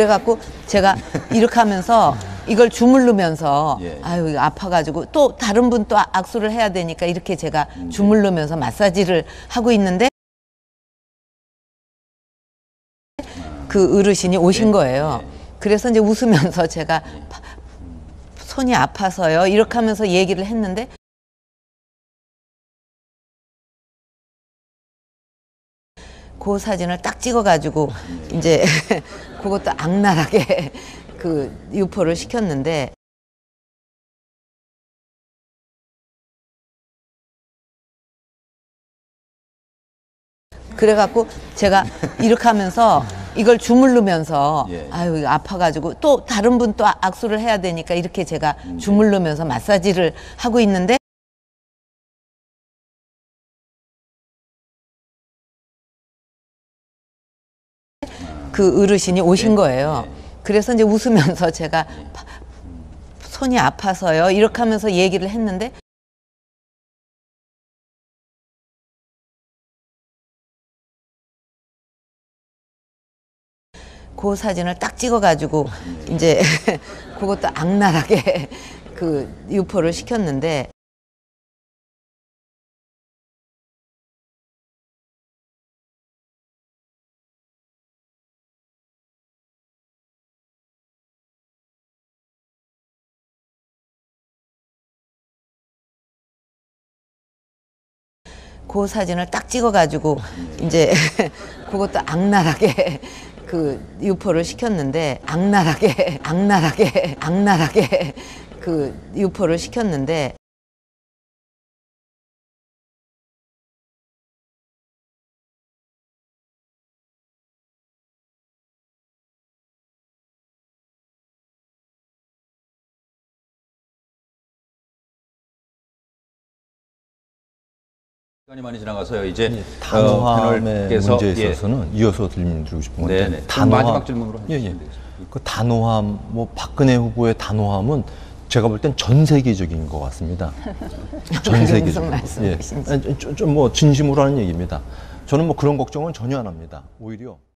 그래갖고 제가 이렇게 하면서 이걸 주물르면서 예. 아유 이거 아파가지고 또 다른 분 또 악수를 해야 되니까 이렇게 제가 주물르면서 마사지를 하고 있는데 그 어르신이 오신 거예요. 그래서 이제 웃으면서 제가 파- 손이 아파서요 이렇게 하면서 얘기를 했는데 그 사진을 딱 찍어가지고 이제 그것도 악랄하게 그 유포를 시켰는데 그래갖고 제가 이렇게 하면서 이걸 주물르면서 예. 아유 이거 아파가지고 또 다른 분 또 악수를 해야 되니까 이렇게 제가 주물르면서 마사지를 하고 있는데 그 어르신이 오신 거예요. 그래서 이제 웃으면서 제가 파- 손이 아파서요. 이렇게 하면서 얘기를 했는데 그 사진을 딱 찍어가지고 이제 그것도 악랄하게 그 유포를 시켰는데 그 사진을 딱 찍어가지고 이제 그것도 악랄하게 그 유포를 시켰는데 악랄하게 악랄하게 악랄하게 그 유포를 시켰는데 시간이 많이 지나가서요. 이제 예, 어, 단호함의 패널께서, 문제에 예. 있어서는 이어서 들려드리고 싶은 건데 네네. 그럼 마지막 질문으로 예, 예. 그 단호함, 뭐 박근혜 후보의 단호함은 제가 볼 땐 전 세계적인 것 같습니다. 전 그게 세계적. 무슨 말씀이신지. 예. 좀뭐 진심으로 하는 얘기입니다. 저는 뭐 그런 걱정은 전혀 안 합니다. 오히려.